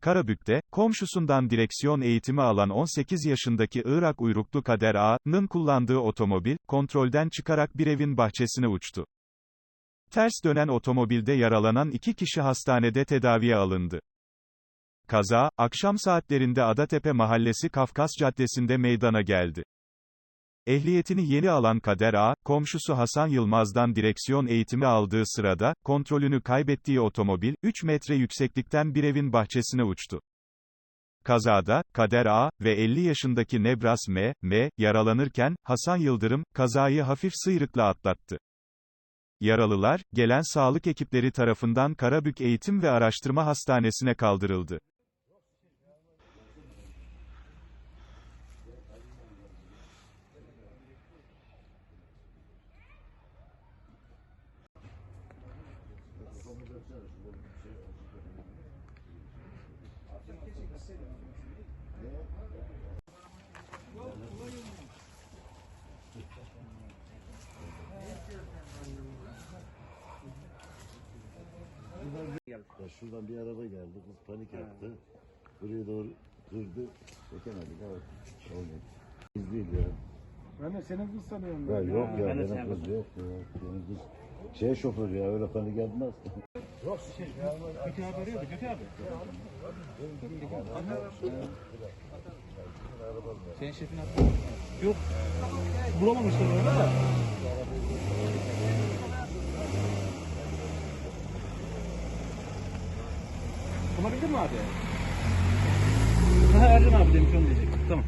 Karabük'te, komşusundan direksiyon eğitimi alan 18 yaşındaki Irak uyruklu Kader Ağa'nın kullandığı otomobil, kontrolden çıkarak bir evin bahçesine uçtu. Ters dönen otomobilde yaralanan iki kişi hastanede tedaviye alındı. Kaza, akşam saatlerinde Adatepe Mahallesi Kafkas Caddesi'nde meydana geldi. Ehliyetini yeni alan Kader Ağa, komşusu Hasan Yılmaz'dan direksiyon eğitimi aldığı sırada, kontrolünü kaybettiği otomobil, 3 metre yükseklikten bir evin bahçesine uçtu. Kazada, Kader A ve 50 yaşındaki Nebras M, M, yaralanırken, Hasan Yıldırım, kazayı hafif sıyrıkla atlattı. Yaralılar, gelen sağlık ekipleri tarafından Karabük Eğitim ve Araştırma Hastanesi'ne kaldırıldı. Ya şuradan bir araba geldi, kız panik yaptı. Buraya doğru kırdı. Çekemedik evet. Olmadı. Biz değil ya. Ben de senin kız sanıyorum. Ya yok ya, benim kız yok ya. Benim kız şey şoför ya, öyle panik yapmaz. Kötü abi arıyordu, kötü abi. Senin şefin hakkı Yok. Bulamamışlar orada da. Bulabildin mi abi? Ha Ercan abi demiş onu diyecek. Tamam.